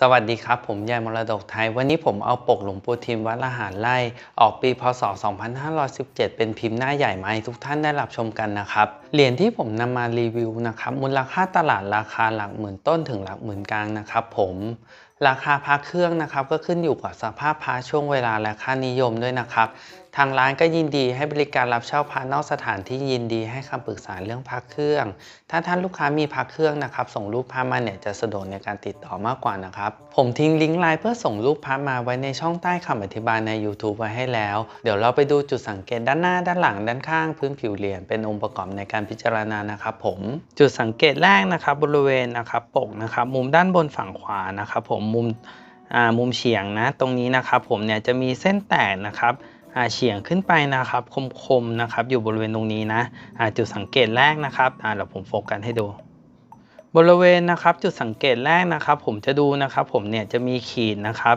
สวัสดีครับ ผมยายมรดกไทย วันนี้ผมเอาปกหลวงปู่ทิมวัดละหารไร่ออกปีพศ 2517 เป็นพิมพ์หน้าใหญ่มาให้ทุกท่านได้รับชมกันนะครับ เหรียญที่ผมนำมารีวิวนะครับ มูลค่าตลาดราคาหลักหมื่นต้นถึงหลักหมื่นกลางนะครับผมราคาพระเครื่องนะครับก็ขึ้นอยู่กับสภาพพระช่วงเวลาและค่านิยมด้วยนะครับ ทางร้านก็ยินดีให้บริการรับเช่าพระนอกสถานที่ยินดีให้คำปรึกษาเรื่องพระเครื่อง ถ้าท่านลูกค้ามีพระเครื่องนะครับ ส่งรูปพระมาเนี่ยจะสะดวกในการติดต่อมากกว่านะครับ ผมทิ้งลิงก์ไลน์เพื่อส่งรูปพระมาไว้ในช่องใต้คำอธิบายใน YouTube ไว้ให้แล้ว เดี๋ยวเราไปดูจุดสังเกตด้านหน้าด้านหลังด้านข้างพื้นผิวเหรียญเป็นองค์ประกอบในการพิจารณานะครับผมจุดสังเกตแรกนะครับบริเวณนะครับปกนะครับมุมด้านบนฝั่งขวานะครับผมมุมอ่ามุมเฉียงนะตรงนี้นะครับผมเนี่ยจะมีเส้นแตกนะครับ เฉียงขึ้นไปนะครับ คมๆนะครับ อยู่บริเวณตรงนี้นะจุดสังเกตแรกนะครับเดี๋ยวผมโฟกัสให้ดูบริเวณนะครับจุดสังเกตแรกนะครับ ผมจะดูนะครับ ผมเนี่ยจะมีขีดนะครับ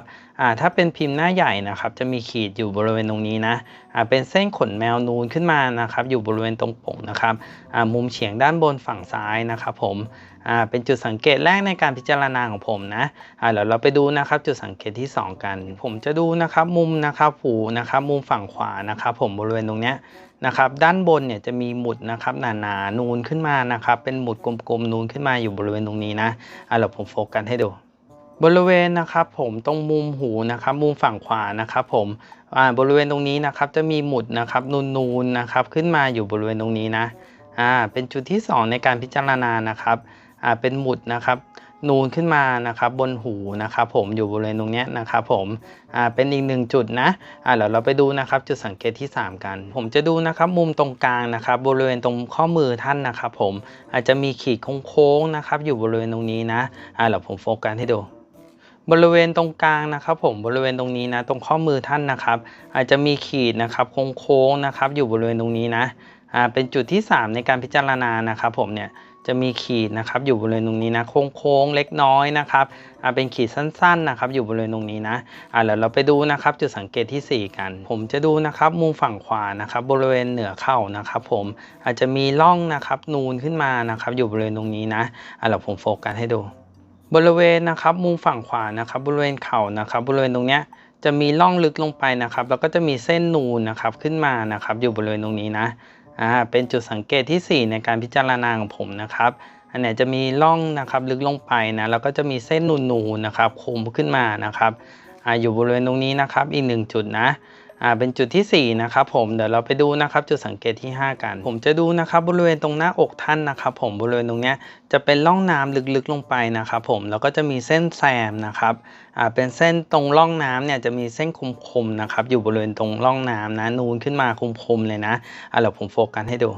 ถ้าเป็นพิมพ์หน้าใหญ่นะครับ จะมีขีดอยู่บริเวณตรงนี้นะอ่าเป็นเส้นขนแมวนูนขึ้นมานะครับ อยู่บริเวณตรงปกนะครับอ่ามุมเฉียงด้านบนฝั่งซ้ายนะครับ ผมอ่าเป็นจุดสังเกตแรกในการพิจารณาของผมนะอ่าเดี๋ยวเราไปดูนะครับจุดสังเกตที่ 2 กัน ผมจะดูนะครับมุมนะครับหูนะครับมุมฝั่งขวานะครับ ผมบริเวณตรงเนี้ยนะครับด้านบนเนี่ยจะมีหมุดนะครับหนาๆนนูนขึ้นมานะครับ เป็นหมุดกลมๆนูนขึ้นมาอยู่บริเวณตรงนี้นะอะเดี๋ยวผมโฟกัสให้ดู บริเวณนะครับผมตรงมุมหูนะครับมุมฝั่งขวานะครับผมอ่าบริเวณตรงนี้นะครับจะมีหมุดนะครับนูนๆนะครับขึ้นมาอยู่บริเวณตรงนี้นะอ่าเป็นจุดที่ 2 ในการพิจารณานะครับอ่าเป็นหมุดนะครับนูนขึ้นมานะครับบนหูนะครับผมอยู่บริเวณตรงนี้นะครับผมอ่าเป็นอีกหนึ่งจุดนะอ่าเดี๋ยวเราไปดูนะครับจุดสังเกตที่ 3 กัน ผมจะดูนะครับมุมตรงกลางนะครับบริเวณตรงข้อมือท่านนะครับผมอาจจะมีขีดโค้งๆนะครับอยู่บริเวณตรงนี้นะอ่าเดี๋ยวผมโฟกัสให้ดู บริเวณตรงกลางนะครับ ผมบริเวณตรงนี้นะ ตรงข้อมือท่านนะครับ อาจจะมีขีดนะครับโค้งๆนะครับ อยู่บริเวณตรงนี้นะอ่าเป็นจุดที่ 3 ในการพิจารณานะครับ ผมเนี่ยจะมีขีดนะครับ อยู่บริเวณตรงนี้นะโค้งๆเล็กน้อยนะครับอ่าเป็นขีดสั้น ๆนะครับ อยู่บริเวณตรงนี้นะอ่าเดี๋ยวเราไปดูนะครับ จุดสังเกตที่ 4 กัน ผมจะดูนะครับ มุมฝั่งขวานะครับ บริเวณเหนือเข่านะครับ ผมอาจจะมีร่องนะครับ นูนขึ้นมานะครับ อยู่บริเวณตรงนี้นะอ่าเดี๋ยวผมโฟกัสให้ดู บริเวณนะครับมุมฝั่งขวานะครับ บริเวณเข่านะครับ บริเวณตรงเนี้ยจะมีร่องลึกลงไปนะครับ แล้วก็จะมีเส้นนูนนะครับขึ้นมานะครับ อยู่บริเวณตรงนี้นะอ่าเป็นจุดสังเกตที่ 4 ในการพิจารณาของผมนะครับ อันเนี้ยจะมีร่องนะครับลึกลงไปนะแล้วก็จะมีเส้นนูนๆนะครับคมขึ้นมานะครับอ่าอยู่บริเวณตรงนี้นะครับ อีกหนึ่งจุดนะ อ่าเป็นจุดที่ 4 นะครับผมเดี๋ยวเราไปดูนะครับจุดสังเกตที่ 5 กัน ผมจะดูนะครับบริเวณตรงหน้าอกท่านนะครับผมบริเวณตรงเนี้ยจะเป็นร่องน้ำลึกๆลงไปนะครับผมแล้วก็จะมีเส้นแซมนะครับอ่าเป็นเส้นตรงร่องน้ำเนี่ยจะมีเส้นคมๆนะครับอยู่บริเวณตรงร่องน้ำนะนูนขึ้นมาคมๆเลยนะอ่าเดี๋ยวผมโฟกัสให้ดู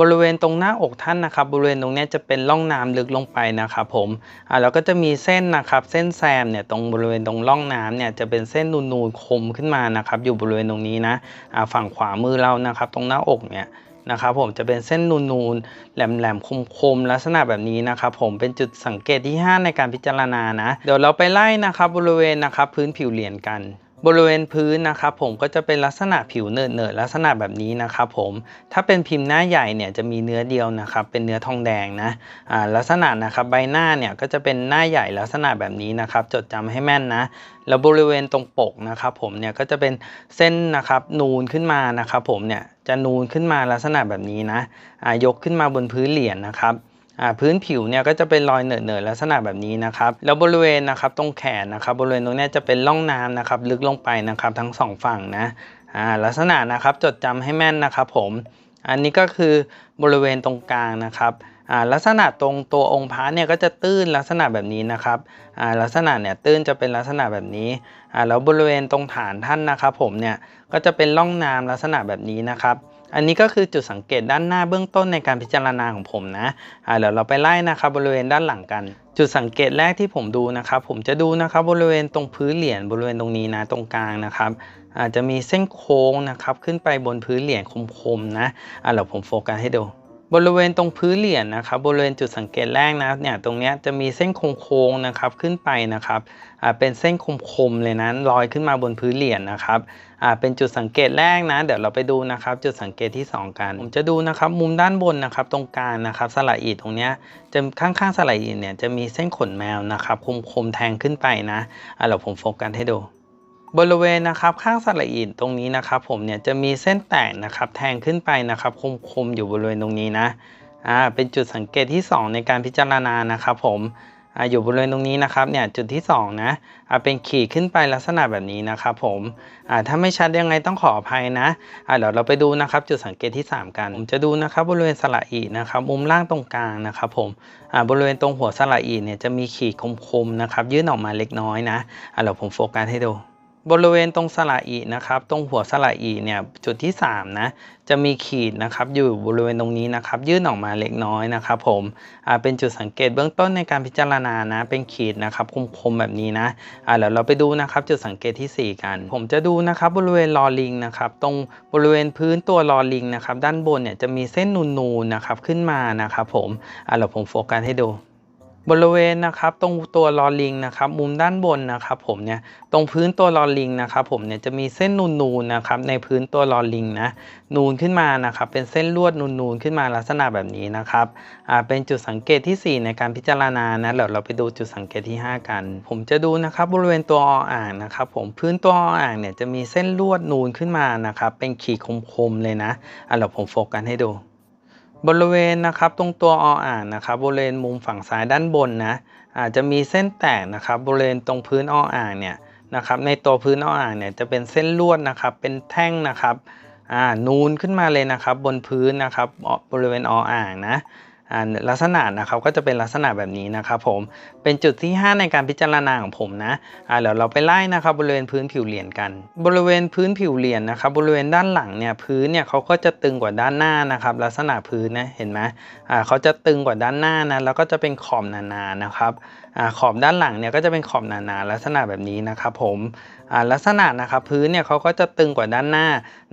บริเวณตรงหน้าอกท่านนะครับ บริเวณตรงนี้จะเป็นร่องน้ำลึกลงไปนะครับผมอ่าแล้วก็จะมีเส้นนะครับ เส้นแซมเนี่ยตรงบริเวณตรงร่องน้ำเนี่ยจะเป็นเส้นนูนๆคมขึ้นมานะครับ อยู่บริเวณตรงนี้นะอ่าฝั่งขวามือเรานะครับ ตรงหน้าอกเนี่ยนะครับผมจะเป็นเส้นนูนๆแหลมๆคมๆลักษณะแบบนี้นะครับผมเป็นจุดสังเกตที่ 5 ในการพิจารณานะ เดี๋ยวเราไปไล่นะครับบริเวณนะครับพื้นผิวเหรียญกัน บริเวณพื้นนะครับผมก็จะเป็นลักษณะผิวเนิร์ดเนิร์ดๆลักษณะแบบนี้นะครับผมถ้าเป็นพิมพ์หน้าใหญ่เนี่ยจะมีเนื้อเดียวนะครับเป็นเนื้อทองแดงนะอ่าลักษณะนะครับใบหน้าเนี่ยก็จะเป็นหน้าใหญ่ลักษณะแบบนี้นะครับจดจำให้แม่นนะแล้วบริเวณตรงปกนะครับผมเนี่ยก็จะเป็นเส้นนะครับนูนขึ้นมานะครับผมเนี่ยจะนูนขึ้นมาลักษณะแบบนี้นะอ่ายกขึ้นมาบนพื้นเหรียญนะครับ พื้นผิวเนี่ยก็จะเป็นรอยเหนอะเนอะลักษณะแบบนี้นะครับแล้วบริเวณนะครับตรงแขนนะครับบริเวณตรงนี้จะเป็นร่องน้ำนะครับลึกลงไปนะครับทั้งสองฝั่งนะลักษณะนะครับจดจำให้แม่นนะครับผมอันนี้ก็คือบริเวณตรงกลางนะครับลักษณะตรงตัวองค์พระเนี่ยก็จะตื้นลักษณะแบบนี้นะครับลักษณะเนี่ยตื้นจะเป็นลักษณะแบบนี้แล้วบริเวณตรงฐานท่านนะครับผมเนี่ยก็จะเป็นร่องน้ำลักษณะแบบนี้นะครับ อันนี้ก็คือจุดสังเกตด้านหน้าเบื้องต้นในการพิจารณาของผมนะอ่าเดี๋ยวเราไปไล่นะครับบริเวณด้านหลังกัน จุดสังเกตแรกที่ผมดูนะครับผมจะดูนะครับบริเวณตรงพื้นเหรียญบริเวณตรงนี้นะตรงกลางนะครับอาจจะมีเส้นโค้งนะครับขึ้นไปบนพื้นเหรียญคมๆนะอ่าเดี๋ยวผมโฟกัสให้ดู บริเวณตรงพื้นเหรียญนะครับบริเวณจุดสังเกตแรกนะเนี่ยตรงนี้จะมีเส้นโค้งๆนะครับขึ้นไปนะครับอ่าเป็นเส้นคมๆเลยนะลอยขึ้นมาบนพื้นเหรียญนะครับอ่าเป็นจุดสังเกตแรกนะเดี๋ยวเราไปดูนะครับจุดสังเกตที่ 2 กันผมจะดูนะครับมุมด้านบนนะครับตรงกลางนะครับสระอีตรงนี้จะข้างๆสระอีเนี่ยจะมีเส้นขนแมวนะครับคมๆแทงขึ้นไปนะอ่าเดี๋ยวผมโฟกัสให้ดู บริเวณนะครับข้างสระอินตรงนี้นะครับผมเนี่ยจะมีเส้นแตกนะครับแทงขึ้นไปนะครับคมๆอยู่บริเวณตรงนี้นะอ่าเป็นจุดสังเกตที่ 2 ในการพิจารณานะครับผมอ่าอยู่บริเวณตรงนี้นะครับเนี่ยจุดที่2นะอ่าเป็นขีดขึ้นไปลักษณะแบบนี้นะครับผมอ่าถ้าไม่ชัดยังไงต้องขออภัยนะอ่าเดี๋ยวเราไปดูนะครับจุดสังเกตที่ 3 กันผมจะดูนะครับบริเวณสระอีนะครับมุมล่างตรงกลางนะครับผมอ่าบริเวณตรงหัวสระอีเนี่ยจะมีขีดคมๆนะครับยื่นออกมาเล็กน้อยนะอ่าเดี๋ยวผมโฟกัสให้ดู บริเวณตรงสระอีนะครับ ตรงหัวสระอีเนี่ยจุดที่3นะจะมีขีดนะครับอยู่บริเวณตรงนี้นะครับยื่นออกมาเล็กน้อยนะครับผมอ่าเป็นจุดสังเกตเบื้องต้นในการพิจารณานะเป็นขีดนะครับคมๆแบบนี้นะอ่าเดี๋ยวเราไปดูนะครับจุดสังเกตทีสี่ 4 กัน ผมจะดูนะครับบริเวณลอลิงนะครับตรงบริเวณพื้นตัวลอลิงนะครับด้านบนเนี่ยจะมีเส้นนูนๆนะครับขึ้นมานะครับผมอ่าเดี๋ยวผมโฟกัสให้ดู บริเวณนะครับตรงตัวลอลิงนะครับมุมด้านบนนะครับผมเนี่ยตรงพื้นตัวลอลิงนะครับผมเนี่ยจะมีเส้นนูนๆนะครับในพื้นตัวลอลิงนะนูนขึ้นมานะครับเป็นเส้นลวดนูนๆขึ้นมาลักษณะแบบนี้นะครับอ่าเป็นจุดสังเกตทีสี่ 4 ในการพิจารณานะเดี๋ยวเราไปดูจุดสังเกตที่ 5 กัน ผมจะดูนะครับบริเวณตัวออ่างนะครับผมพื้นตัวออ่างเนี่ยจะมีเส้นลวดนูนขึ้นมานะครับเป็นขีดคมๆเลยนะอ่าเดี๋ยวผมโฟกัสให้ดู บริเวณนะครับตรงตัวออ่างนะครับบริเวณมุมฝั่งซ้ายด้านบนนะอาจจะมีเส้นแตกนะครับบริเวณตรงพื้นออ่างเนี่ยนะครับในตัวพื้นออ่างเนี่ยจะเป็นเส้นลวดนะครับเป็นแท่งนะครับอ่านูนขึ้นมาเลยนะครับบนพื้นนะครับบริเวณออ่างนะ ลักษณะนะครับก็จะเป็นลักษณะแบบนี้นะครับผมเป็นจุดที่ 5 ในการพิจารณาของผมนะอ่าเดี๋ยวเราไปไล่นะครับบริเวณพื้นผิวเหรียญกัน บริเวณพื้นผิวเหรียญนะครับบริเวณด้านหลังเนี่ยพื้นเนี่ยเขาก็จะตึงกว่าด้านหน้านะครับลักษณะพื้นนะเห็นไหมอ่าเขาจะตึงกว่าด้านหน้านะแล้วก็จะเป็นขอบหนาๆนะครับอ่าขอบด้านหลังเนี่ยก็จะเป็นขอบหนาๆลักษณะแบบนี้นะครับผมอ่าลักษณะนะครับพื้นเนี่ยเขาก็จะตึงกว่าด้านหน้า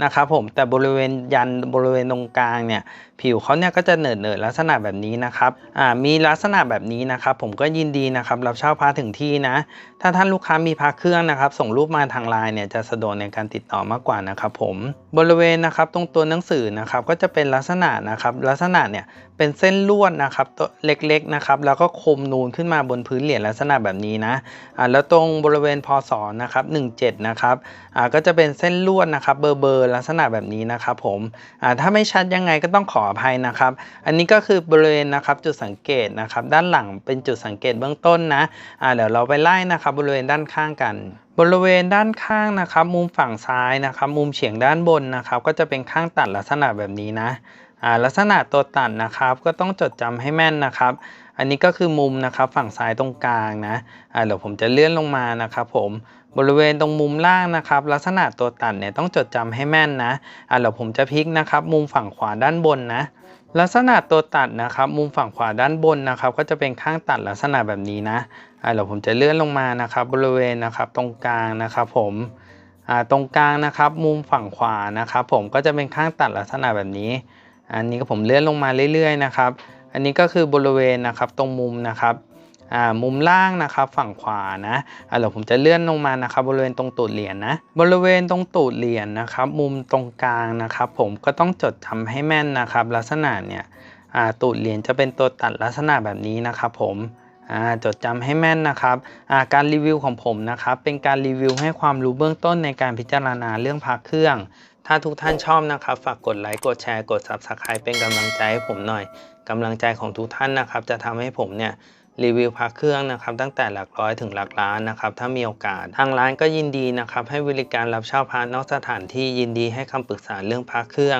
นะครับผมแต่บริเวณยันบริเวณตรงกลางเนี่ยผิวเขาเนี่ยก็จะเนิดเนิดลักษณะแบบนี้นะครับอ่ามีลักษณะแบบนี้นะครับผมก็ยินดีนะครับรับเช่าพระถึงที่นะ ถ้าท่านลูกค้ามีพระเครื่องนะครับ ส่งรูปมาทางไลน์เนี่ยจะสะดวกในการติดต่อมากกว่านะครับผมบริเวณนะครับตรงตัวหนังสือนะครับก็จะเป็นลักษณะนะครับลักษณะเนี่ยเป็นเส้นลวดนะครับตัวเล็กๆนะครับแล้วก็คมนูนขึ้นมาบนพื้นเหรียญลักษณะแบบนี้นะอ่าแล้วตรงบริเวณพศนะครับ17นะครับอ่าก็จะเป็นเส้นลวดนะครับเบอร์เบอร์ลักษณะแบบนี้นะครับผมอ่าถ้าไม่ชัดยังไงก็ต้องขออภัยนะครับ อันนี้ก็คือบริเวณนะครับจุดสังเกตนะครับ ด้านหลังเป็นจุดสังเกตเบื้องต้นนะอ่าเดี๋ยวเราไปไล่นะครับ บริเวณด้านข้างกันบริเวณด้านข้างนะครับ มุมฝั่งซ้ายนะครับ มุมเฉียงด้านบนนะครับ ก็จะเป็นข้างตัดลักษณะแบบนี้นะ อ่าลักษณะตัวตัดนะครับ ก็ต้องจดจำให้แม่นนะครับ อันนี้ก็คือมุมนะครับฝั่งซ้ายตรงกลางนะอ่าเดี๋ยวผมจะเลื่อนลงมานะครับผมบริเวณตรงมุมล่างนะครับ ลักษณะตัวตัดเนี่ยต้องจดจำให้แม่นนะอ่าเดี๋ยวผมจะพลิกนะครับ มุมฝั่งขวาด้านบนนะลักษณะตัวตัดนะครับมุมฝั่งขวาด้านบนนะครับ ก็จะเป็นข้างตัดลักษณะแบบนี้นะอ่าเดี๋ยวผมจะเลื่อนลงมานะครับ บริเวณนะครับตรงกลางนะครับผมอ่าตรงกลางนะครับ มุมฝั่งขวานะครับ ผมก็จะเป็นข้างตัดลักษณะแบบนี้ อันนี้ก็ผมเลื่อนลงมาเรื่อยๆนะครับ อันนี้ก็คือบริเวณนะครับตรงมุมนะครับอ่ามุมล่างนะครับฝั่งขวานะอ่าเดี๋ยวผมจะเลื่อนลงมานะครับ บริเวณตรงตูดเหรียญนะบริเวณตรงตูดเหรียญนะครับ มุมตรงกลางนะครับ ผมก็ต้องจดจำให้แม่นนะครับ ลักษณะเนี่ยอ่าตูดเหรียญจะเป็นตัวตัดลักษณะแบบนี้นะครับ ผม จดจำให้แม่นนะครับาการรีวิวของผมนะครับเป็นการรีวิวให้ความรู้เบื้องต้นในการพิจารณาเรื่องพักเครื่อง ถ้าทุกท่านชอบนะครับฝากกดไลค์กดแชร์กด Subscribe เป็นกำลังใจให้ผมหน่อยกำลังใจของทุกท่านนะครับจะทำให้ผมเนี่ยรีวิวพระเครื่องนะครับตั้งแต่หลักร้อยถึงหลักล้านนะครับถ้ามีโอกาส ทางร้านก็ยินดีนะครับให้บริการรับเช่าพระนอกสถานที่ยินดีให้คำปรึกษาเรื่องพระเครื่อง